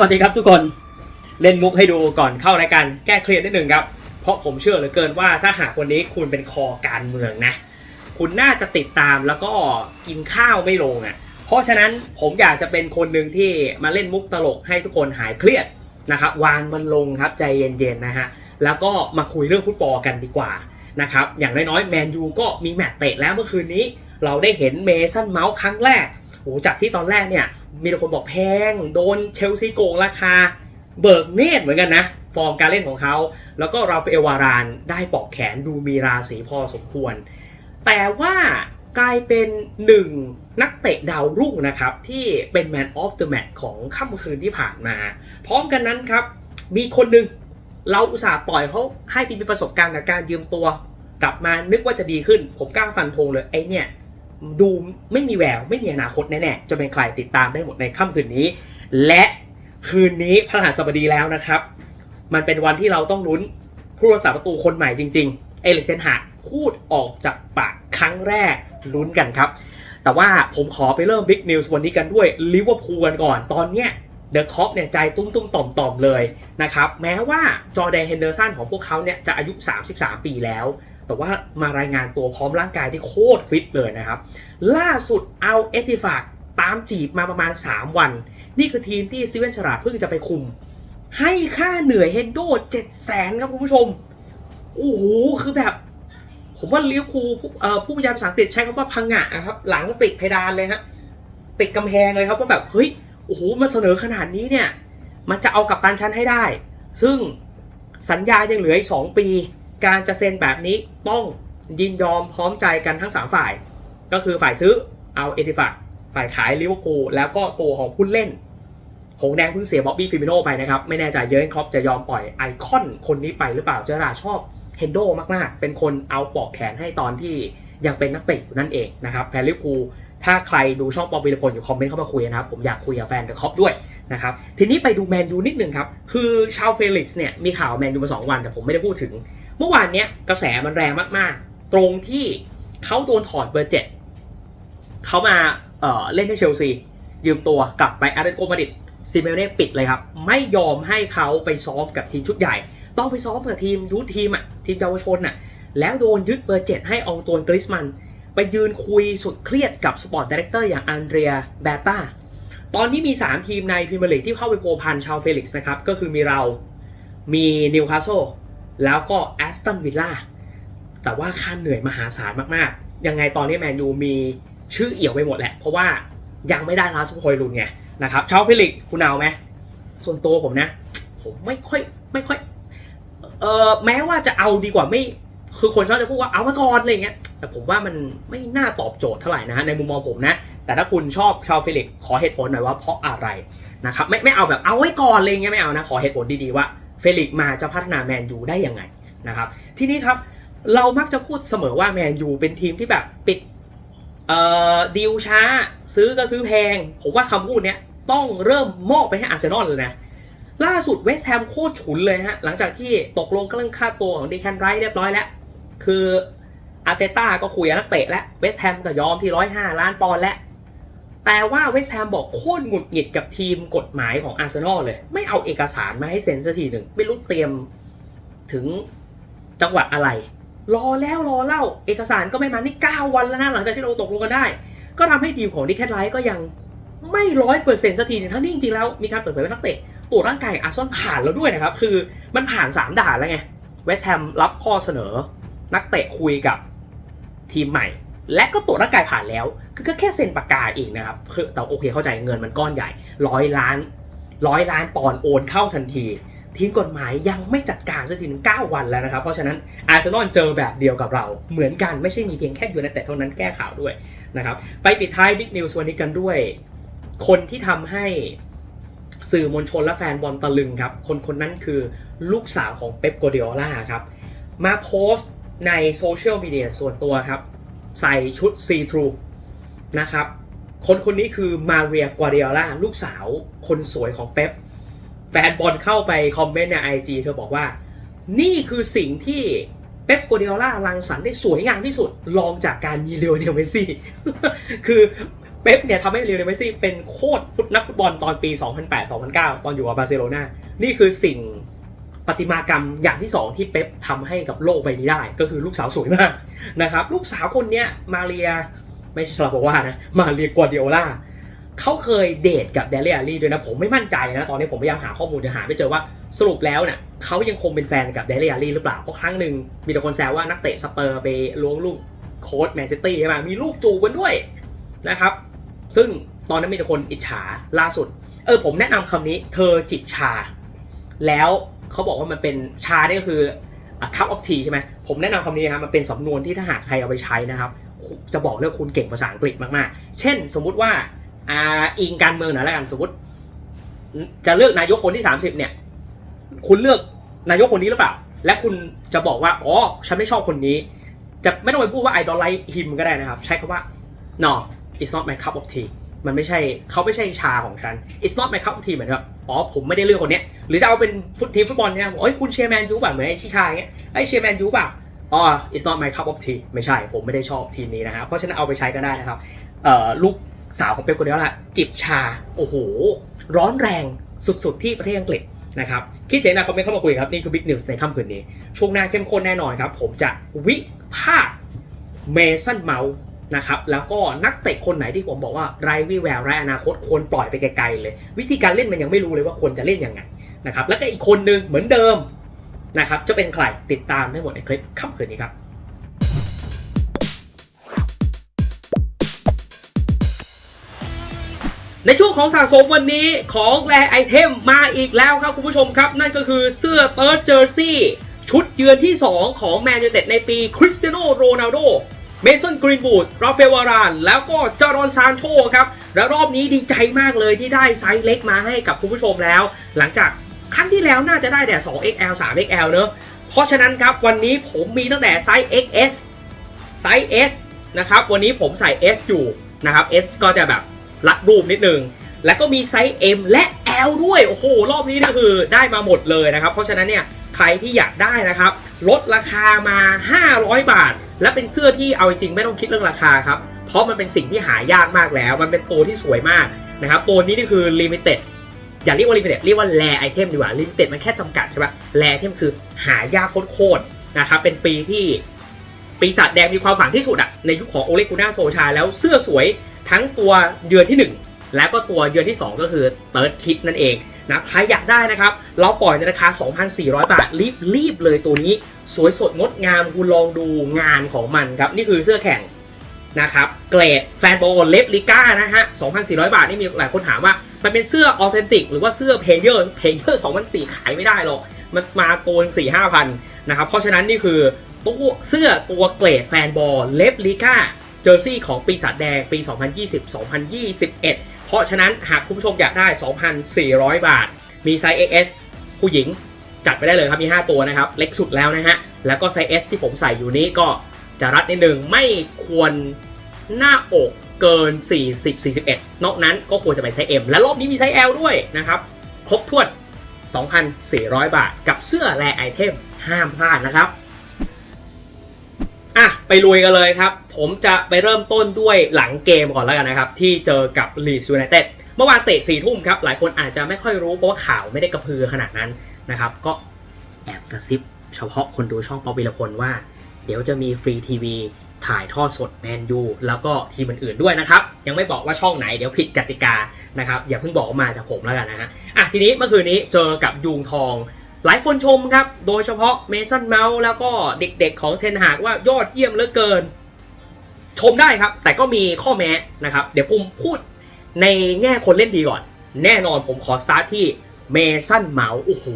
วัสดีครับทุกคนเล่นมุกให้ดูก่อนเข้ารายการแก้เครียดนิดหนึ่งครับ เพราะผมเชื่อเหลือเกินว่าถ้าหากวันนี้คุณเป็นคอการเมืองนะ คุณน่าจะติดตามแล้วก็กินข้าวไม่ลงอะ เพราะฉะนั้นผมอยากจะเป็นคนหนึ่งที่มาเล่นมุกตลกให้ทุกคนหายเครียดนะครับวางมันลงครับใจเย็นๆนะฮะแล้วก็มาคุยเรื่องฟุตบอลกันดีกว่านะครับอย่างน้อยๆแมนยูก็มีแมตช์เตะแล้วเมื่อคืนนี้ เราได้เห็นเมสันเมาส์ครั้งแรกโอ้จากที่ตอนแรกเนี่ย มีคนบอกแพง โดนเชลซีโกงราคา เบิกเนตเหมือนกันนะ ฟอร์มการเล่นของเขา แล้วก็ราฟาเอลวารานได้ปอกแขนดูมีราศีพอสมควร แต่ว่ากลายเป็นหนึ่งนักเตะดาวรุ่งนะครับ ที่เป็น Man of the Match ของค่ำคืนที่ผ่านมา พร้อมกันนั้นครับ มีคนหนึ่งเราอุตส่าห์ปล่อยเขาให้มีประสบการณ์กับการยืมตัว กลับมานึกว่าจะดีขึ้น ผมกล้าฟันธงเลยไอเนี่ย ดูไม่มีแวว ไม่มีอนาคตแน่ๆจะเป็นใครติดตามได้หมดในค่ำคืนนี้ และคืนนี้พระหัสบดีแล้วนะครับ มันเป็นวันที่เราต้องลุ้นผู้รักษาประตูคนใหม่จริงๆ เอลิกเซนหาพูดออกจากปากครั้งแรกลุ้นกันครับ แต่ว่าผมขอไปเริ่มบิ๊กนิวส์วันนี้กันด้วยลิเวอร์พูลกันก่อนตอนเนี้ยเดอะคอปเนี่ยใจตุ้มตุ้มๆต่อมต่อมๆเลยนะครับ แม้ว่าจอแดนเฮนเดอร์สันของพวกเขาเนี่ยจะอายุ 33 ปีแล้ว แต่ว่ามารายงานตัวพร้อมร่างกายที่โคตรฟิตเลยนะครับ ล่าสุดเอาเอติฟากตามจีบมาประมาณ 3 วัน นี่คือทีมที่สตีเวนฉลาดเพิ่งจะไปคุม ให้ค่าเหนื่อยเฮนโด7 0 0แสนครับคุณผู้ชม โอ้โห คือแบบ ผมว่าลิเวอร์พูลผู้เอ่อผู้พยายามภาษาอังกฤษใช้คำว่าพังงะนะครับ หลังติดเพดานเลยฮะ ติดกำแพงเลยครับว่าแบบ เฮ้ย โอ้โห มาเสนอขนาดนี้เนี่ย มันจะเอากับตันชั้นให้ได้ ซึ่งสัญญายังเหลืออีก 2 ปี การจะเซ็นแบบนี้ต้องยินยอมพร้อมใจกันทั้ง 3 ฝ่าย ก็คือฝ่ายซื้อเอาเอติฟากฝ่ายขายลิเวอร์พูลแล้วก็ตัวของผู้เล่น หงแดงเพิ่งเสียบ๊อบบี้ฟิมิโนไปนะครับ ไม่แน่ใจเยอร์เกนครอปจะยอมปล่อยไอคอนคนนี้ไปหรือเปล่าเจอราชอบเฮนโดมากๆ เป็นคนเอาปอกแขนให้ตอนที่ยังเป็นนักเตะอยู่นั่นเองนะครับแฟนลิเวอร์พูลถ้าใครดูช่องปอวีรพลอยู่คอมเมนต์เข้ามาคุยนะครับ ผมอยากคุยกับแฟนกับครอปด้วยนะครับ ทีนี้ไปดูแมนยูนิดนึงครับ คือชาวเฟลิกซ์เนี่ย มีข่าวแมนยูมาสองวัน แต่ผมไม่ได้พูดถึง เมื่อวานเนี้ยกระแสมันแรงมากๆ ตรงที่เขาโดนถอดเบอร์เจ็ดเขามาเอ่อเล่นให้เชลซี ยืมตัวกลับไปอาร์เรโกมาดิดซิเมเน่ปิดเลยครับ ไม่ยอมให้เขาไปซ้อมกับทีมชุดใหญ่ ต้องไปซ้อมกับทีมยูททีมอะทีมเยาวชนอะแล้วโดนยึดเบอร์เจ็ดให้อองตัวนกริสมัน ไปยืนคุยสุดเครียดกับสปอร์ตดีเรคเตอร์อย่างอันเดรียแบตตาตอนนี้มี 3 ทีมในพรีเมียร์ลีกที่เข้าไปโพลพันชาวเฟลิกซ์นะครับ ก็คือมีเรา มีนิวคาสเซิล แล้วก็แอสตันวิลล่าแต่ว่าค่าเหนื่อยมหาศาลมากๆ ยังไงตอนนี้แมนยูมีชื่อเอี่ยวไปหมดแหละ เพราะว่ายังไม่ได้ลาสโฮยลุนไงนะครับชาวฟิลิกคุณเอาไหมส่วนตัวผมนะ ผมไม่ค่อยไม่ค่อยเออแม้ว่าจะเอาดีกว่าไม่คือคนชอบจะพูดว่าเอามาก่อนอะไรอย่างเงี้ยแต่ผมว่ามันไม่น่าตอบโจทย์เท่าไหร่นะฮะในมุมมองผมนะ แต่ถ้าคุณชอบชาวฟิลิกขอเหตุผลหน่อยว่าเพราะอะไรนะครับไม่ไม่เอาแบบเอาไว้ก่อนเลยอย่างเงี้ยไม่เอานะขอเหตุผลดีๆว่า เฟลิกมาจะพัฒนาแมนยูได้ยังไงนะครับทีนี้ครับเรามักจะพูดเสมอว่าแมนยูเป็นทีมที่แบบปิดเอ่อดีลช้า ซื้อก็ซื้อแพง ผมว่าคำพูดเนี้ยต้องเริ่มมอบไปให้อาร์เซนอลเลยนะ ล่าสุดเวสต์แฮมโคตรฉุนเลยฮะ หลังจากที่ตกลงเรื่องค่าตัวของดีแคนไรเรียบร้อยแล้ว คืออาร์เตต้าก็คุยกับนักเตะแล้วเวสต์แฮมก็ยอมที่ร้อยห้าล้านปอนด์แล้ว แต่ว่าเวสแฮมบอกโคตรหงุดหงิดกับทีมกฎหมายของอาร์เซนอลเลย ไม่เอาเอกสารมาให้เซ็นสักทีหนึ่ง ไม่รู้เตรียมถึงจังหวัดอะไร รอแล้วรอเล่า เอกสารก็ไม่มานี่ 9 วันแล้วนะ หลังจากที่เราตกลงกันได้ ก็ทำให้ทีมของดิแคทไลท์ก็ยังไม่ร้อยเปอร์เซ็นต์สักทีหนึงทั้งที่จริงๆแล้วมีการเปิดเผยว่านักเตะตรวจร่างกายอาร์เซนอลผ่านแล้วด้วยนะครับ คือมันผ่าน 3ด่านแล้วไงเวสแฮมรับข้อเสนอ นักเตะคุยกับทีมใหม่ และก็ตรวจร่างกายผ่านแล้ว คือก็แค่เซ็นปากกาเองนะครับแต่โอเคเข้าใจเงินมันก้อนใหญ่ร้อยล้านร้อยล้านปอนด์โอนเข้าทันทีทีมกฎหมายยังไม่จัดการสักทีนึง9วันแล้วนะครับ เพราะฉะนั้นอาร์เซนอลเจอแบบเดียวกับเรา เหมือนกันไม่ใช่มีเพียงแค่ยูไนเต็ดเท่านั้นแก้ข่าวด้วยนะครับ ไปปิดท้ายบิ๊กนิวส์วันนี้กันด้วย คนที่ทำให้สื่อมวลชนและแฟนบอลตะลึงครับ คนคนนั้นคือลูกสาวของเป๊ปโกเดโอล่าครับ มาโพสต์ในโซเชียลมีเดียส่วนตัวครับ ใส่ชุดซีทรูนะครับ คนคนนี้คือมาเรียกัวเดียล่าลูกสาวคนสวยของเป๊ปแฟนบอลเข้าไปคอมเมนต์ในไอจีเธอบอกว่า นี่คือสิ่งที่เป๊ปกัวเดียล่ารังสรรค์ได้สวยงามที่สุดรองจากการมีเลโอเนลเมสซี่ คือเป๊ปเนี่ยทำให้ลิโอเนลเมสซี่เป็นโคตรฟุตนักฟุตบอลตอนปี 2008-2009 ตอนอยู่กับบาร์เซโลนานี่คือสิ่ง ประติมากรรมอย่างที่สองที่เป๊ปทำให้กับโลกใบนี้ได้ ก็คือลูกสาวสวยมากนะครับ ลูกสาวคนนี้มาเรียไม่ใช่ชลาโบว่านะมาเรียกัวเดียล่าเขาเคยเดทกับเดลเลียรี่ด้วยนะผมไม่มั่นใจนะตอนนี้ผมพยายามหาข้อมูลจะหาไม่เจอว่าสรุปแล้วเนี่ยเขายังคงเป็นแฟนกับเดลเลียรี่หรือเปล่าเพราะครั้งหนึ่งมีแต่คนแซวว่านักเตะสเปอร์ไปล้วงลูกโค้ชแมนซิตี้ใช่ไหมมีลูกจูบกันด้วยนะครับซึ่งตอนนั้นมีแต่คนอิจฉาล่าสุด เออผมแนะนำคำนี้เธอจิบชา แล้ว เขาบอกว่ามันเป็นชาเนี่ยก็คือ cup of tea ใช่ไหมผมแนะนำคำนี้ครับมันเป็นสำนวนที่ถ้าหากใครเอาไปใช้นะครับ จะบอกเลยว่าคุณเก่งภาษาอังกฤษมากๆ เช่นสมมุติว่าอ่าอิงการเมืองหน่อยแล้วกันสมมติจะเลือกนายกคนที่ 30 เนี่ย คุณเลือกนายกคนนี้หรือเปล่า และคุณจะบอกว่าอ๋อฉันไม่ชอบคนนี้ จะไม่ต้องไปพูดว่า I don't like him ก็ได้นะครับ ใช้คำว่า no it's not my cup of tea มันไม่ใช่เขาไม่ใช่ชาของฉัน it's not my cup of tea เหมือนกับอ๋อผมไม่ได้เลือกคนเนี้ย หรือจะเอาเป็นฟุตทีมฟุตบอลเนี่ยบอกเอ้ยคุณเชียร์แมนยูป่ะเหมือนไอ้ชิชายเงี้ยไอ้เชียร์แมนยูป่ะอ๋อ it's not my cup of tea ไม่ใช่ ผมไม่ได้ชอบทีมนี้นะครับเพราะฉะนั้นเอาไปใช้ก็ได้นะครับ เอ่อ ลูกสาวของเป๊ปกัวเดียล่าจิบชา โอ้โห ร้อนแรงสุดๆ ที่ประเทศอังกฤษนะครับ คิดเห็นนะคอมเมนต์เข้ามาคุยครับ นี่คือ Big News ในค่ำคืนนี้ ช่วงหน้าเข้มข้นแน่นอนครับ ผมจะวิพากษ์เมสันเมาส์นะครับ แล้วก็นักเตะคนไหนที่ผมบอกว่าไร้วิแววไร้อนาคตควรปล่อยไปไกลๆเลย วิธีการเล่นมันยังไม่รู้เลยว่าควรจะเล่นยังไง นะครับแล้วก็อีกคนนึงเหมือนเดิมนะครับจะเป็นใครติดตามได้หมดในคลิปค่ำคืนนี้ครับในช่วงของสะสมวันนี้ของแรไอเทมมาอีกแล้วครับคุณผู้ชมครับ นั่นก็คือเสื้อเติร์ดเจอร์ซี่ชุดเยือนที่ 2 ของแมนยูเต็ดในปีคริสเตียโนโรนัลโดเมสันกรีนบูดราฟเฟลวาราน แล้วก็จารอนซานโชครับ และรอบนี้ดีใจมากเลยที่ได้ไซส์เล็กมาให้กับคุณผู้ชมแล้ว หลังจาก ครั้งที่แล้วน่าจะได้แต่ 2XL 3XL เนอะเพราะฉะนั้นครับวันนี้ผมมีตั้งแต่ไซส์ XS ไซส์ S นะครับวันนี้ผมใส่ S อยู่นะครับ S ก็จะแบบรัดรูปนิดนึง แล้วก็มีไซส์ M และ L ด้วยโอ้โหรอบนี้นี่คือได้มาหมดเลยนะครับเพราะฉะนั้นเนี่ยใครที่อยากได้นะครับลดราคามา 500 บาท และเป็นเสื้อที่เอาจริงไม่ต้องคิดเรื่องราคาครับเพราะมันเป็นสิ่งที่หายากมากแล้ว มันเป็นตัวที่สวยมากนะครับตัวนี้นี่คือ limited อย่าเรียกว่า limited เรียกว่า rare item ดีกว่า limited มันแค่จำกัดใช่ปะ rare item คือหายากโคตรนะครับเป็นปีที่ปีศาจแดงมีความฝันที่สุดอะในยุคของโอเลกุน่าโซชา แล้วเสื้อสวยทั้งตัวเดือนที่ 1 และก็ตัวเดือนที่ 2 ก็คือเติร์ดคิดนั่นเองนะใครอยากได้นะครับ เราปล่อยในราคา 2,400 บาท รีบรีบเลยตัวนี้ สวยสดงดงามคุณลองดูงานของมันครับ นี่คือเสื้อแข่งนะครับ เกรดแฟนบอลเลฟลิก้านะฮะ 2,400 บาท นี่มีหลายคนถามว่า มันเป็นเสื้อออเทนติกหรือว่าเสื้อเพเยอร์เพเยอร์2,400ขายไม่ได้หรอกมันมาตัวสี่ห้าพันนะครับ เพราะฉะนั้นนี่คือตัวเสื้อตัวเกรดแฟนบอลเลฟลิก้าเจอร์ซี่ของปีศาจแดงปี 2020-2021 เพราะฉะนั้นหากคุณผู้ชมอยากได้ 2,400 บาท มีไซส์ XS ผู้หญิงจัดไปได้เลยครับ มี 5 ตัวนะครับ เล็กสุดแล้วนะฮะ แล้วก็ไซส์ S ที่ผมใส่อยู่นี้ก็จะรัดนิดนึงไม่ควรหน้าอก เกิน 40-41 นอกนั้นก็ควรจะไปไซส์ M และรอบนี้มีไซส์ L ด้วยนะครับ ครบถ้วน 2,400 บาท กับเสื้อแรไอเทมห้ามพลาดนะครับอะไปลุยกันเลยครับ ผมจะไปเริ่มต้นด้วยหลังเกมก่อนแล้วกันนะครับ ที่เจอกับลีด s ยูไนเต็ดเมื่อวานเตะสี่ทุ่มครับ หลายคนอาจจะไม่ค่อยรู้เพราะว่าข่าวไม่ได้กระพือขนาดนั้นนะครับ ก็แอบกระซิบเฉพาะคนดูช่องปอวิรพลว่า เดี๋ยวจะมีฟรีทีวีถ่ายทอดสดแมนยูแล้วก็ทีมอื่นๆด้วยนะครับ ยังไม่บอกว่าช่องไหนเดี๋ยวผิดกติกานะครับ อย่าเพิ่งบอกมาจากผมแล้วกันนะฮะอะทีนี้เมื่อคืนนี้เจอกับยูงทอง หลายคนชมครับ โดยเฉพาะเมสันเมาส์แล้วก็เด็กๆของเทนหากว่ายอดเยี่ยมเหลือเกิน ชมได้ครับ แต่ก็มีข้อแม้นะครับ เดี๋ยวผมพูดในแง่คนเล่นดีก่อน แน่นอนผมขอสตาร์ทที่เมสันเมาส์โอ้โห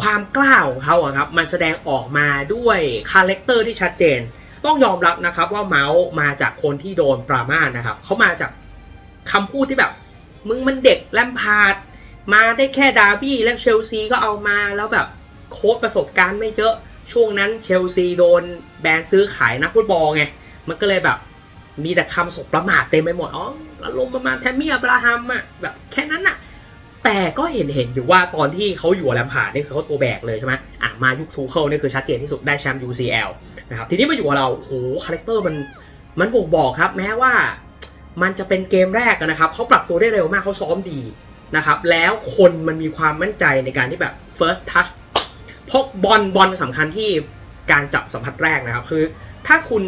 ความกล้าของเขาอะครับมันแสดงออกมาด้วยคาแรคเตอร์ที่ชัดเจน ต้องยอมรับนะครับว่าเมาส์มาจากคนที่โดนปรามาสนะครับเขามาจากคำพูดที่แบบ มึงมันเด็กแลมพาร์ดมาได้แค่ดาร์บี้และเชลซีก็เอามาแล้วแบบโค้ดประสบการณ์ไม่เยอะช่วงนั้นเชลซีโดนแบนซื้อขายนักฟุตบอลไง มันก็เลยแบบ มีแต่คำสบประมาทเต็มไปหมด อ๋ออารมณ์ประมาณแทมมี่อับราฮัมอะแบบแค่นั้นอะ แต่ก็เห็นเห็นอยู่ว่าตอนที่เขาอยู่แลมพาร์ดนี่คือเขาตัวแบกเลยใช่ไหมอะมายุคทูเคิลนี่คือชัดเจนที่สุดได้แชมป์ UCL นะครับทีนี้มาอยู่กับเราโอ้โหคาแรคเตอร์มันมันบ่งบอกครับ แม้ว่ามันจะเป็นเกมแรกนะครับเขาปรับตัวได้เร็วมากเขาซ้อมดีนะครับแล้วคนมันมีความมั่นใจในการที่แบบ first touch เพราะบอลบอลสำคัญที่การจับสัมผัสแรกนะครับ คือ ถ้าคุณ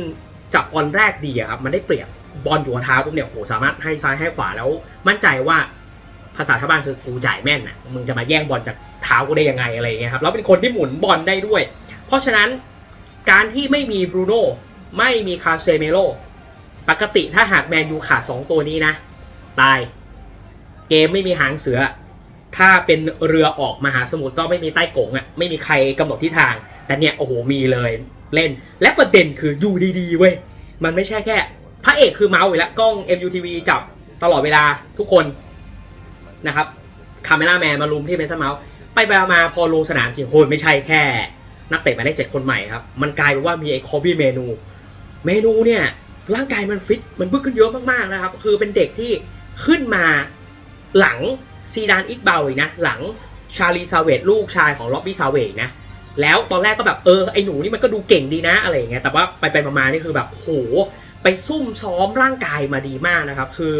จับบอลแรกดีครับมันได้เปรียบบอลอยู่เท้าปุ๊บเนี่ยโหสามารถให้ซ้ายให้ขวาแล้วมั่นใจว่า ภาษาชาวบ้านคือกูจ่ายแม่นอะมึงจะมาแย่งบอลจากเท้ากูได้ยังไงอะไรเงี้ยครับแล้วเป็นคนที่หมุนบอลได้ด้วย เพราะฉะนั้นการที่ไม่มีบรูโน่ไม่มีคาเซเมโลปกติถ้าหากแมนยูขาดสองตัวนี้นะ ตาย เกมไม่มีหางเสือ ถ้าเป็นเรือออกมหาสมุทรก็ไม่มีใต้กงอะไม่มีใครกำหนดทิศทาง แต่เนี่ยโอ้โหมีเลยเล่น และประเด็นคืออยู่ดีๆเว้ยมันไม่ใช่แค่ พระเอกคือเมาส์อยู่แล้วกล้อง MUTV จับตลอดเวลาทุกคน นะครับคาเมล่าแมนมาลุมที่เมสันเมาส์ไปไปมาพอลงสนามจริงโคนไม่ใช่แค่ นักเตะหมายเลขเจ็ดคนใหม่ครับ มันกลายเป็นว่ามีไอ้คอบี้เมนู เมนูเนี่ยร่างกายมันฟิตมันบึกขึ้นเยอะมากๆนะครับ คือเป็นเด็กที่ขึ้นมาหลังซีดานอิกเบลอีกนะ หลังชาลีซาเวตลูกชายของล็อบบี้ซาเวตนะ แล้วตอนแรกก็แบบเออไอ้หนูนี่มันก็ดูเก่งดีนะอะไรอย่างเงี้ยแต่ว่าไปไปมาๆนี่คือแบบโห ไปซุ่มซ้อมร่างกายมาดีมากนะครับ คือ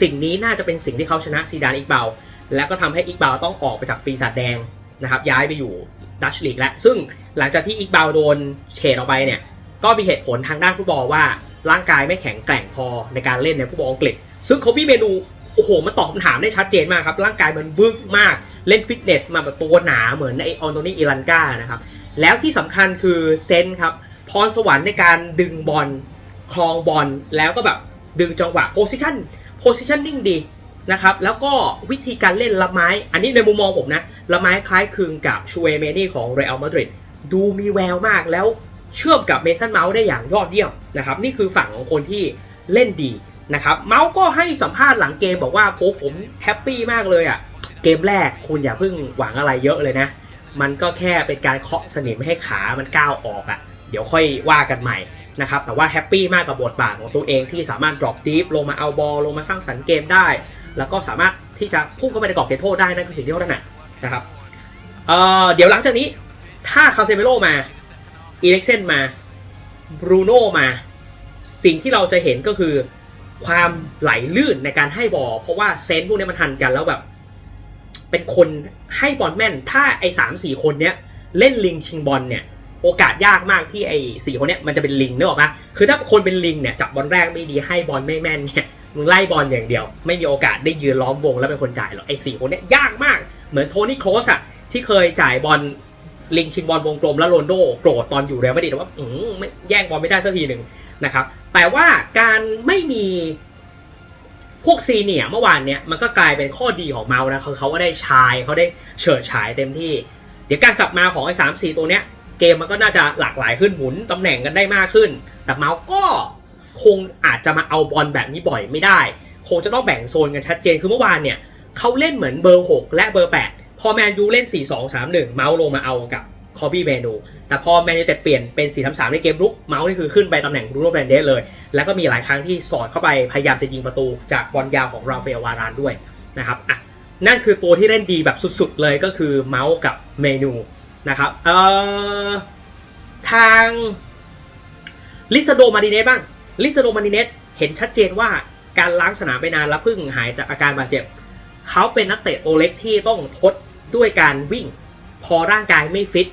สิ่งนี้น่าจะเป็นสิ่งที่เขาชนะซีดานอิกเบลแล้วก็ทำให้อิกเบลต้องออกไปจากปีศาจแดงนะครับ ย้ายไปอยู่ดัชลีกแล้วซึ่งหลังจากที่อิกเบลโดนเฉดออกไปเนี่ย ก็มีเหตุผลทางด้านฟุตบอลว่าร่างกายไม่แข็งแกร่งพอในการเล่นในฟุตบอลอังกฤษ ซึ่งโคบี้เมนูโอ้โหมาตอบคำถามได้ชัดเจนมากครับ ร่างกายมันบึกมากเล่นฟิตเนสมาแบบตัวหนาเหมือนไอออนโตนีอิรันกานะครับ แล้วที่สำคัญคือเซนส์ครับพรสวรรค์ในการดึงบอล คลองบอลแล้วก็แบบดึงจังหวะโพซิชันโพซิชันนิ่งดีนะครับแล้วก็วิธีการเล่นละไม้ อันนี้ในมุมมองผมนะละไม้คล้ายคลึงกับชูเอเมนี่ของเรอัลมาดริดดูมีแววมากแล้วเชื่อมกับเมสันเมาส์ได้อย่างยอดเยี่ยมนะครับนี่คือฝั่งของคนที่เล่นดีนะครับเมาส์ก็ให้สัมภาษณ์หลังเกมบอกว่าโอ้ผมแฮปปี้มากเลยอะเกมแรกคุณอย่าเพิ่งหวังอะไรเยอะเลยนะ มันก็แค่เป็นการเคาะสนิมให้ขามันก้าวออกอะ่ะเดี๋ยวค่อยว่ากันใหม่ นะครับแต่ว่าแฮปปี้มากกับบทบาทของตัวเองที่สามารถ drop deep ลงมาเอาบอลลงมาสร้างสรรค์เกมได้ แล้วก็สามารถที่จะพุ่งเข้าไปในกรอบเขตโทษได้นั่นคือสิ่งที่เขาถนัดนะครับเเดี๋ยวหลังจากนี้ถ้าคาเซเมโลมาอีเล็กเซนมาบรูโน่มาสิ่งที่เราจะเห็นก็คือความไหลลื่นในการให้บอลเพราะว่าเซนส์พวกนี้มันทันกันแล้วแบบ เป็นคนให้บอลแม่น ถ้าไอ้สามสี่คนเนี้ยเล่นลิงชิงบอลเนี่ย โอกาสยากมากที่ไอ้สี่คนเนี้ยมันจะเป็นลิงนึกออกปะคือถ้าคนเป็นลิงเนี่ยจับบอลแรกไม่ดีให้บอลไม่แม่นเนี่ยมึงไล่บอลอย่างเดียว ไม่มีโอกาสได้ยืนล้อมวงแล้วเป็นคนจ่ายหรอกไอ้สี่คนเนี้ยยากมาก เหมือนโทนี่โครสอะที่เคยจ่ายบอลลิงชิงบอลวงกลมแล้วโรนโดโกรธตอนอยู่เรอัลมาดริดว่าอืมไม่แย่งบอลไม่ได้สักทีหนึ่งนะครับแต่ว่าการไม่มีพวกซีเนียเมื่อวานเนี้ยมันก็กลายเป็นข้อดีของเมานะคือเขาก็ได้ชายเขาได้เฉิดฉายเต็มที่ เดี๋ยวการกลับมาของไอ้สามสี่ตัวเนี้ย เกมมันก็น่าจะหลากหลายขึ้นหมุนตำแหน่งกันได้มากขึ้น แต่เมาส์ก็คงอาจจะมาเอาบอลแบบนี้บ่อยไม่ได้ คงจะต้องแบ่งโซนกันชัดเจนคือเมื่อวานเนี่ยเขาเล่นเหมือนเบอร์ 6 และเบอร์ 8 พอแมนยูเล่น 4 2 3 1 เมาส์ลงมาเอากับคอบี้เมนู แต่พอแมนยูแต่เปลี่ยนเป็น4 3 3 ในเกมรุก เมาส์นี่คือขึ้นไปตำแหน่งรูโน่แฟนเดสเลย แล้วก็มีหลายครั้งที่สอดเข้าไปพยายามจะยิงประตูจากบอลยาวของราฟาเอลวารานด้วยนะครับอะนั่นคือตัวที่เล่นดีแบบสุดๆเลยก็คือเมาส์กับเมนู นะครับเอ่อทางลิซาโดมาดิเนสบ้างลิซาโดมาดิเนสเห็นชัดเจนว่าการล้างสนามไปนานแล้วเพิ่งหายจากอาการบาดเจ็บ เขาเป็นนักเตะตัวเล็กที่ต้องทดด้วยการวิ่ง พอร่างกายไม่ฟิต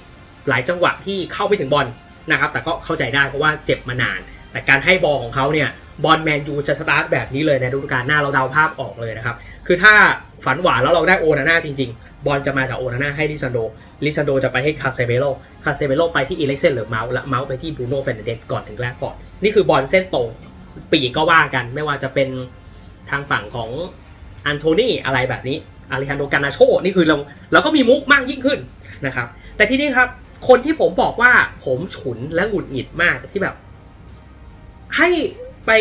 หลายจังหวะที่เข้าไปถึงบอลนะครับ แต่ก็เข้าใจได้เพราะว่าเจ็บมานาน แต่การให้บอลของเขาเนี่ยบอลแมนยูจะสตาร์ทแบบนี้เลยในฤดูกาลหน้าเราเดาภาพออกเลยนะครับ คือถ้าฝันหวานแล้วเราได้โอนาน่าจริง ๆ บอลจะมาจากโอนาน่าให้ลิซันโด ลิซันโดจะไปให้คาเซเบโลคาเซเบโลไปที่อีเล็กเซนหรือเมาส์และเมาส์ไปที่บรูโน่เฟนเดสก่อนถึงแรดฟอร์ดนี่คือบอลเส้นตรงปีกก็ว่ากันไม่ว่าจะเป็นทางฝั่งของอันโทนีอะไรแบบนี้อาริฮันโดกานาโชนี่คือเราเราก็มีมุกมากยิ่งขึ้นนะครับ แต่ที่นี่ครับ คนที่ผมบอกว่าผมฉุนและหงุดหงิดมากที่แบบ ให้ไป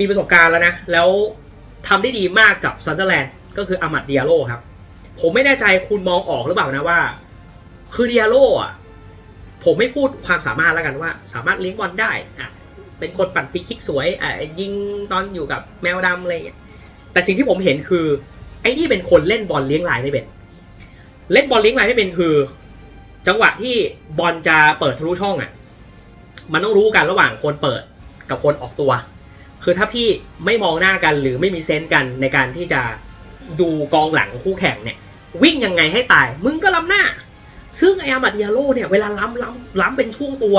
มีประสบการณ์แล้วนะ แล้วทำได้ดีมากกับซันเดอร์แลนด์ก็คืออามัดเดียโลครับ ผมไม่แน่ใจคุณมองออกหรือเปล่านะว่า คือเดียโลอะผมไม่พูดความสามารถแล้วกันว่า สามารถเลี้ยงบอลได้อะเป็นคนปั่นฟรีคิกสวยอะยิงตอนอยู่กับแมวดำอะไรอย่างเงี้ยแต่สิ่งที่ผมเห็นคือ ไอ้นี่เป็นคนเล่นบอลเลี้ยงลายไม่เป็น เล่นบอลเลี้ยงลายไม่เป็นคือ จังหวะที่บอลจะเปิดทะลุช่องอะ มันต้องรู้กันระหว่างคนเปิดกับคนออกตัว คือถ้าพี่ไม่มองหน้ากันหรือไม่มีเซนส์กันในการที่จะดูกองหลังคู่แข่งเนี่ย วิ่งยังไงให้ตาย มึงก็ล้ำหน้า ซึ่งไออามาดิยาโลเนี่ยเวลาล้ำล้ำล้ำเป็นช่วงตัว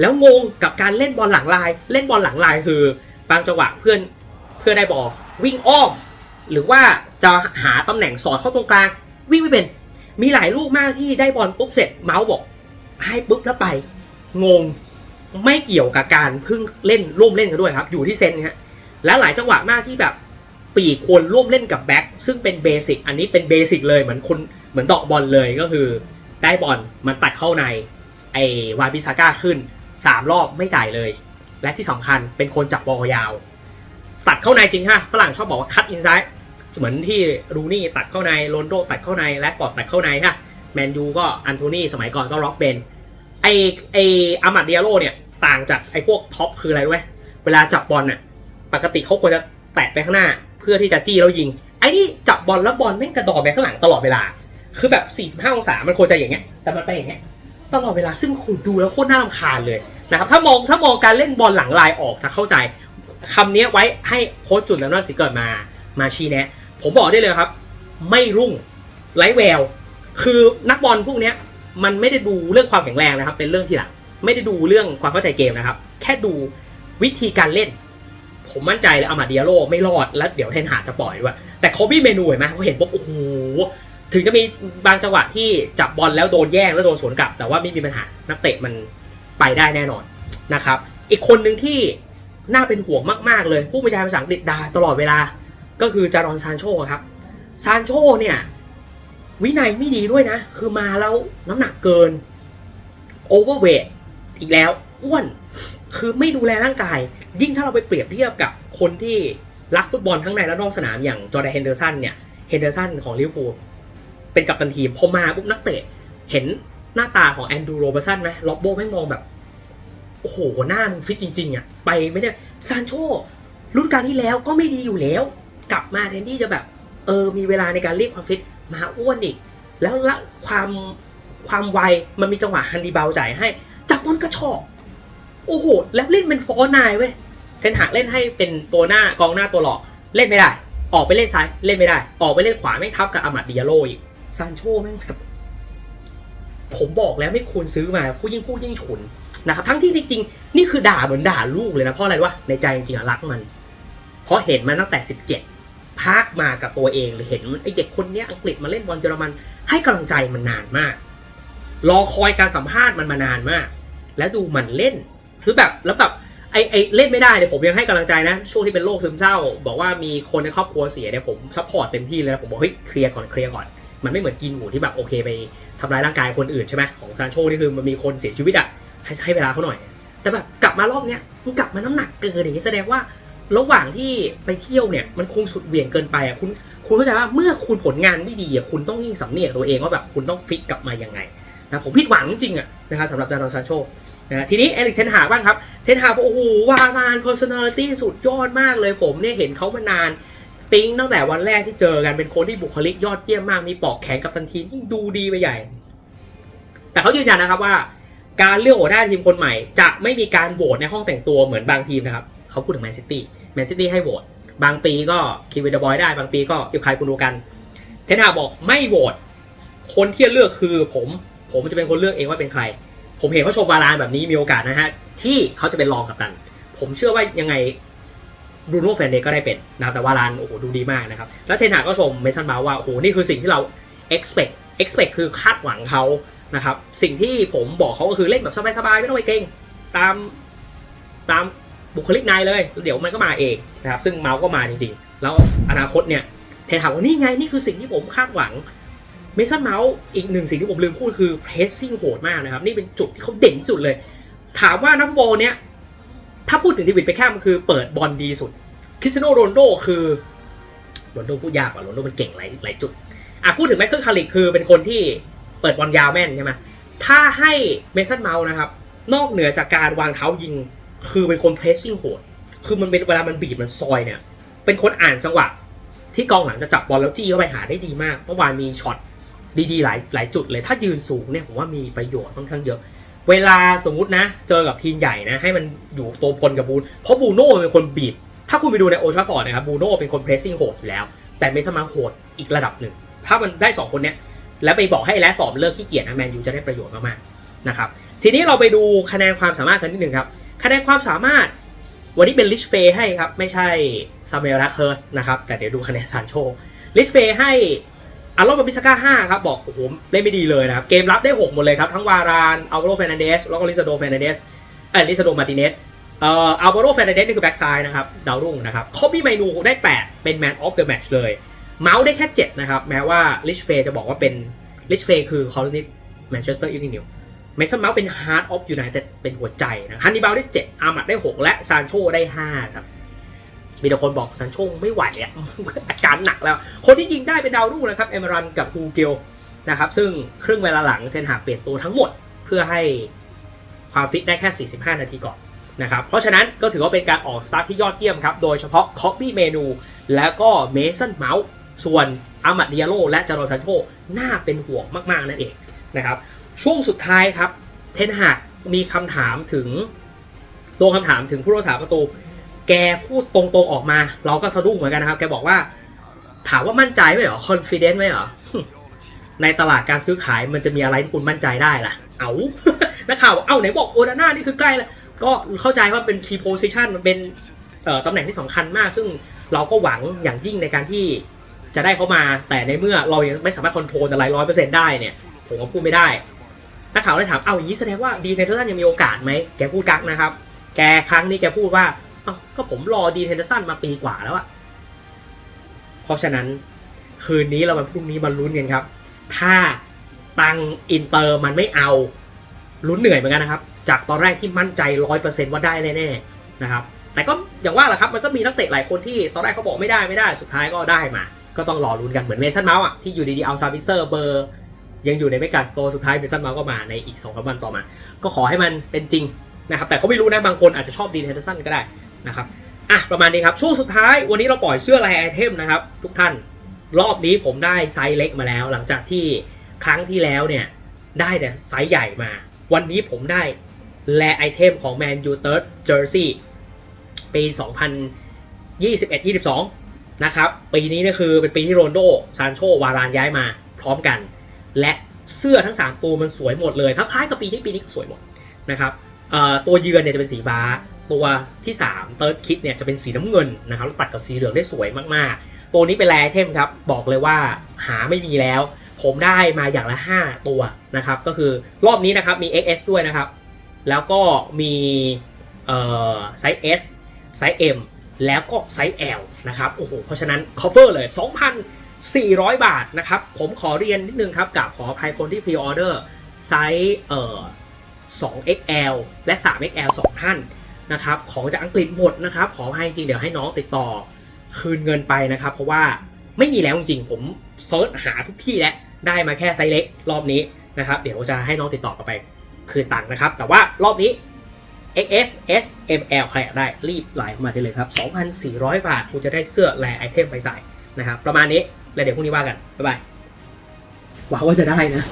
แล้วงงกับการเล่นบอลหลังลาย เล่นบอลหลังลายคือบางจังหวะเพื่อนเพื่อนได้บอลวิ่งอ้อม หรือว่าจะหาตำแหน่งสอดเข้าตรงกลาง วิ่งไม่เป็นมีหลายลูกมากที่ได้บอลปุ๊บเสร็จเมาส์บอก ให้ปุ๊บแล้วไป งงไม่เกี่ยวกับการเพิ่งเล่นร่วมเล่นกันด้วยครับ อยู่ที่เซนฮะและหลายจังหวะมากที่แบบปีกควรร่วมเล่นกับแบ็คซึ่งเป็นเบสิกอันนี้เป็นเบสิกเลยเหมือนคนเหมือนเดอกบอลเลยก็คือ ได้บอลมันตัดเข้าในไอวาบิซาก้าขึ้น 3 รอบไม่จ่ายเลย และที่สำคัญเป็นคนจับบอลยาว ตัดเข้าในจริงฮะฝรั่งชอบบอกว่าคัตอินไซด์เหมือนที่รูนี่ตัดเข้าในโรนโดตัดเข้าในและฟอร์ดตัดเข้าในฮะแมนยูก็อันโทนี่สมัยก่อนก็ร็อกเบนไอไออามัดเดียโรเนี่ยต่างจากไอพวกท็อปคืออะไรรู้ไหมเวลาจับบอลน่ะปกติเขาควรจะแตะไปข้างหน้า เพื่อที่จะจี้แล้วยิงไอ้นี่จับบอลแล้วบอลแม่งกระดอกไปข้างหลังตลอดเวลา คือแบบ45องศา มันควรจะอย่างเงี้ย แต่มันไปอย่างเงี้ย ตลอดเวลาซึ่งคุณดูแล้วโคตรน่ารำคาญเลยนะครับ ถ้ามองถ้ามองการเล่นบอลหลังลายออกจะเข้าใจคำนี้ไว้ให้โค้ชจุนนันท์สิเกิดมา มาชี้แนะ ผมบอกได้เลยครับ ไม่รุ่งไร้แวว คือนักบอลพวกเนี้ยมันไม่ได้ดูเรื่องความแข็งแรงนะครับ เป็นเรื่องที่หลังไม่ได้ดูเรื่องความเข้าใจเกมนะครับ แค่ดูวิธีการเล่น ผมมั่นใจเลยอามาเดียโลไม่รอดแล้วเดี๋ยวเทนหาจะปล่อยด้วยแต่โคบี้เมนูเห็นไหมเขาเห็นปุ๊บโอ้โห ถึงจะมีบางจังหวะที่จับบอลแล้วโดนแย่งแล้วโดนสวนกลับ แต่ว่าไม่มีปัญหานักเตะมันไปได้แน่นอนนะครับ อีกคนหนึ่งที่น่าเป็นห่วงมาก ๆ เลย ผู้บรรยายภาษาอังกฤษดาตลอดเวลา ก็คือจารอนซานโชครับซานโชเนี่ยวินัยไม่ดีด้วยนะ คือมาแล้วน้ำหนักเกินโอเวอร์เวทอีกแล้วอ้วน คือไม่ดูแลร่างกาย ยิ่งถ้าเราไปเปรียบเทียบกับคนที่รักฟุตบอลทั้งในและนอกสนามอย่างจอร์แดนเฮนเดอร์สันเนี่ยเฮนเดอร์สันของลิเวอร์พูล เป็นกัปตันทีมพอมาปุ๊บนักเตะ เห็นหน้าตาของแอนดูโรเบสันไหมล็อบโบแม่งมองแบบ โอ้โห หน้ามันฟิตจริงๆอะไปไม่ได้ซานโชรุ่นการที่แล้วก็ไม่ดีอยู่แล้ว กลับมาแทนที่จะแบบ เออ มีเวลาในการเรียกความฟิตมาอ้วนอีก แล้วละความความไวมันมีจังหวะฮันดีเบาจ่ายให้ จับบอลกระชอกโอ้โห แล้วเล่นเป็นฟอร์นายเว้ยเทนหากเล่นให้เป็นตัวหน้ากองหน้าตัวหลอกเล่นไม่ได้ ออกไปเล่นซ้ายเล่นไม่ได้ ออกไปเล่นขวาไม่ทับกับอามัดดิยาโลอีก ซานโชแม่งแบบผมบอกแล้วไม่ควรซื้อมาผู้ยิ่งพูดยิ่งฉุนนะครับทั้งที่จริงๆนี่คือด่าเหมือนด่าลูกเลยนะเพราะอะไรวะในใจจริงๆอะรักมัน เพราะเห็นมาตั้งแต่ 17พากมากับตัวเองหรือเห็นไอเด็กคนนี้อังกฤษมาเล่นบอลเยอรมัน ให้กำลังใจมันนานมาก รอคอยการสัมภาษณ์มันมานานมาก แล้วดูมันเล่นคือแบบแล้วแบบไอไอเล่นไม่ได้เนี่ยผมยังให้กำลังใจนะ ช่วงที่เป็นโรคซึมเศร้า บอกว่ามีคนในครอบครัวเสียเนี่ยผมซัพพอร์ตเต็มที่เลยนะผมบอกเฮ้ยเคลียร์ก่อนเคลียร์ก่อน มันไม่เหมือนกินหมูที่แบบโอเคไปทำร้ายร่างกายคนอื่นใช่ไหมของซานโชนี่คือมันมีคนเสียชีวิตอะให้ให้เวลาเขาหน่อย แต่แบบกลับมารอบเนี้ยมันกลับมาน้ำหนักเกินอย่างนี้แสดงว่าระหว่างที่ไปเที่ยวเนี่ยมันคงสุดเหวี่ยงเกินไปอะคุณคุณเข้าใจว่าเมื่อคุณผลงานไม่ดีอะคุณต้องยิ่งสำเนียกตัวเองว่าแบบคุณต้องฟิตกลับมายังไงนะผมผิดหวังจริงอะนะครับสำหรับดารอนซานโชนะทีนี้เอริกเทนหาบ้างครับ เทนหาบอกโอ้โหวางาน personality สุดยอดมากเลยผมเนี่ยเห็นเขามานาน ปิ๊งตั้งแต่วันแรกที่เจอกันเป็นคนที่บุคลิกยอดเยี่ยมมาก มีปอกแขนกับตันทีมยิ่งดูดีไปใหญ่ แต่เขายืนยันนะครับว่า การเลือกหัวหน้าทีมคนใหม่ จะไม่มีการโหวตในห้องแต่งตัวเหมือนบางทีมนะครับเขาพูดถึงแมนซิตี้แมนซิตี้ให้โหวตบางปีก็คิวเวดบอยได้บางปีก็อิวคายคุณดูกัน เทนฮาบอกไม่โหวตคนที่จะเลือกคือผมผมจะเป็นคนเลือกเองว่าเป็นใคร ผมเห็นเขาโชว์บาลานแบบนี้มีโอกาสนะฮะที่เขาจะเป็นรองกับตัน ผมเชื่อว่ายังไง บรูโน่แฟนเดก็ได้เป็นนะครับแต่ว่าลานโอ้โหดูดีมากนะครับ แล้วเทนฮาก็ชมเมสันบาว่าโอ้โหนี่คือสิ่งที่เรา expect expect คือคาดหวังเขานะครับสิ่งที่ผมบอกเขาก็คือเล่นแบบสบายๆไม่ต้องไปเกรงตามตามบุคลิกนายเลย เดี๋ยวมันก็มาเองนะครับซึ่งเมาส์ก็มาจริงๆ แล้วอนาคตเนี่ยเทนถามว่านี่ไงนี่คือสิ่งที่ผมคาดหวังเมสันเมาส์อีกหนึ่งสิ่งที่ผมลืมพูดคือเพรสซิ่งโหดมากนะครับนี่เป็นจุดที่เขาเด่นที่สุดเลย ถามว่านักฟุตบอลเนี่ย ถ้าพูดถึงเดวิดเบคแคมคือเปิดบอลดีสุด คริสเตียโนโรนโดคือโรนโดพูดยากกว่าโรนโดมันเก่งหลายหลายจุดอะพูดถึงไมเคิลคาริกคือเป็นคนที่เปิดบอลยาวแม่นใช่ไหมถ้าให้เมสันเมาส์นะครับ นอกเหนือจากการวางเท้ายิง คือเป็นคนเพรสซิ่งโหด คือมันเป็นเวลามันบีบมันซอยเนี่ย เป็นคนอ่านจังหวะ ที่กองหลังจะจับบอลแล้วจี้เข้าไปหาได้ดีมาก เมื่อวานมีช็อตดีๆหลายหลายจุดเลย ถ้ายืนสูงเนี่ยผมว่ามีประโยชน์ค่อนข้างเยอะ เวลาสมมตินะ เจอกับทีมใหญ่นะให้มันอยู่ตัวพลกับบูนเพราะบูโน่เป็นคนบีบ ถ้าคุณไปดูในโอชาร์พอร์ตนะครับบูโน่เป็นคนเพรสซิ่งโหดอยู่แล้ว แต่เมสมาโหดอีกระดับหนึ่ง ถ้ามันได้ 2 คนเนี้ยแล้วไปบอกให้แรดฟอร์มเลิกขี้เกียจนะแมนยูจะได้ประโยชน์มากๆนะครับทีนี้เราไปดูคะแนนความสามารถกันนิดหนึ่งครับคะแนนความสามารถวันนี้เป็นลิชเฟย์ให้ครับ ไม่ใช่ซามเมลรักเฮิร์สนะครับ แต่เดี๋ยวดูคะแนนซานโชลิชเฟย์ให้ อารอนบิสก้าห้าครับบอกโอ้โหเล่นไม่ดีเลยนะครับ เกมรับได้ 6 หมดเลยครับ ทั้งวารานอัลวาโรเฟรนันเดสแล้วก็ลิซาโดเฟรนันเดสเออลิซาโดมาร์ติเนสเอ่ออัลวาโรเฟรนันเดสนี่คือแบ็กซ้ายนะครับดาวรุ่งนะครับคอบบี้ไมนูได้ 8 เป็นแมนออฟเดอะแมตช์เลยเมาส์ได้แค่ 7 นะครับ แม้ว่าลิชเฟย์จะบอกว่าเป็นลิชเฟย์คือคอลนิสแมนเชสเตอร์ยูไนเต็ดเมสันเมาส์เป็นฮาร์ดออฟยูไนเต็ดเป็นหัวใจนะฮันนิบาลได้ 7 อามัดได้ 6 และซานโชได้5ครับ มีแต่คนบอกซานโชไม่ไหวอะ อาการหนักแล้ว คนที่ยิงได้เป็นดาวรุ่งนะครับเอมรันกับฮูเกลนะครับ ซึ่งครึ่งเวลาหลังเทนหากเปลี่ยนตัวทั้งหมด เพื่อให้ความฟิตได้แค่ 45 นาทีก่อนนะครับ เพราะฉะนั้นก็ถือว่าเป็นการออกสตาร์ทที่ยอดเยี่ยมครับ โดยเฉพาะคอ p ปี้เมนู แล้วก็เมสันเมาส์ส่วนอามัดดิอาโลและจารอนซานโชน่าเป็นห่วงมากๆนั่นเองนะครับ ช่วงสุดท้ายครับ เทนหากมีคำถามถึงตัวคำถามถึงผู้รักษาประตู แกพูดตรงๆออกมา เราก็สะดุ้งเหมือนกันนะครับ แกบอกว่า ถามว่ามั่นใจไหมเหรอ confident ไหมเหรอ ในตลาดการซื้อขายมันจะมีอะไรที่คุณมั่นใจได้ล่ะ เอานักข่าวบเอ้าไหนบอกโอนาน่านี่คือใกล้แล้ว ก็เข้าใจว่าเป็น key position มันเป็นตำแหน่งที่สำคัญมาก ซึ่งเราก็หวังอย่างยิ่งในการที่จะได้เขามา แต่ในเมื่อเรายังไม่สามารถคอนโทรลอะไรร้อยเปอร์เซ็นต์ได้เนี่ย ผมก็พูดไม่ได้นักข่าวเลยถาม เอ้าอย่างนี้แสดงว่าดีเทนเดอร์สันยังมีโอกาสไหม แกพูดกักนะครับ แกครั้งนี้แกพูดว่า เอ้าก็ผมรอดีเทนเดอร์สันมาปีกว่าแล้วอะเพราะฉะนั้นคืนนี้เราวันพรุ่งนี้มาลุ้นกันครับ ถ้าตังอินเตอร์มันไม่เอาลุ้นเหนื่อยเหมือนกันนะครับ จากตอนแรกที่มั่นใจร้อยเปอร์เซ็นต์ว่าได้แน่ๆนะครับ แต่ก็อย่างว่าแหละครับ มันก็มีนักเตะหลายคนที่ตอนแรกเขาบอกไม่ได้ไม่ได้ สุดท้ายก็ได้มา ก็ต้องรอลุ้นกันเหมือนเมสันเมาส์อะที่อยู่ดีๆเอาซาบิเซอร์เบอร์ยังอยู่ในเมกาสโตร์สุดท้ายเมสันเมาส์ก็มาในอีกสองสามวันต่อมา ก็ขอให้มันเป็นจริงนะครับ แต่ก็ไม่รู้นะบางคนอาจจะชอบดีเฮนเดอร์สันก็ได้ นะครับอะประมาณนี้ครับช่วงสุดท้ายวันนี้เราปล่อยเสื้อลายไอเทมนะครับ ทุกท่านรอบนี้ผมได้ไซส์เล็กมาแล้ว หลังจากที่ครั้งที่แล้วเนี่ยได้แต่ไซส์ใหญ่มา วันนี้ผมได้แลไอเทมของ Man U Third Jersey ปี 2021-22 นะครับ ปีนี้เนี่ยคือเป็นปีที่โรนโดซานโชวารานย้ายมาพร้อมกัน และเสื้อทั้ง 3 ตัวมันสวยหมดเลยคล้ายๆกับปีนี้ปีนี้ก็สวยหมดนะครับตัวเยือนเนี่ยจะเป็นสีฟ้า ตัวที่3 Third Kit เนี่ยจะเป็นสีน้ำเงินนะครับตัดกับสีเหลืองได้สวยมากๆ ตัวนี้เป็นแลไอเทมครับ บอกเลยว่าหาไม่มีแล้ว ผมได้มาอย่างละ 5 ตัวนะครับ ก็คือรอบนี้นะครับมี XS ด้วยนะครับ แล้วก็มีไซส์ S ไซส์ M แล้วก็ไซส์ L นะครับ โอ้โห เพราะฉะนั้น cover เลย 2,400 บาทนะครับ ผมขอเรียนนิดนึงครับกับขออภัยคนที่ pre order ไซส์เอ่อ 2XL และ 3XL 2 ท่าน นะครับของจากอังกฤษหมดนะครับขอให้จริงเดี๋ยวให้น้องติดต่อคืนเงินไปนะครับ เพราะว่าไม่มีแล้วจริงผมเซิร์ชหาทุกที่แล้วได้มาแค่ไซส์เล็กรอบนี้นะครับ เดี๋ยวจะให้น้องติดต่อกลับไปคืนตังค์นะครับ แต่ว่ารอบนี้ XS S M L ใครอยากได้รีบไลน์เข้ามาได้เลยครับ 2,400 บาทคุณจะได้เสื้อแลไอเทมไปใส่นะครับ ประมาณนี้ แล้วเดี๋ยวพรุ่งนี้ว่ากัน บ๊ายบายหวังว่าจะได้นะ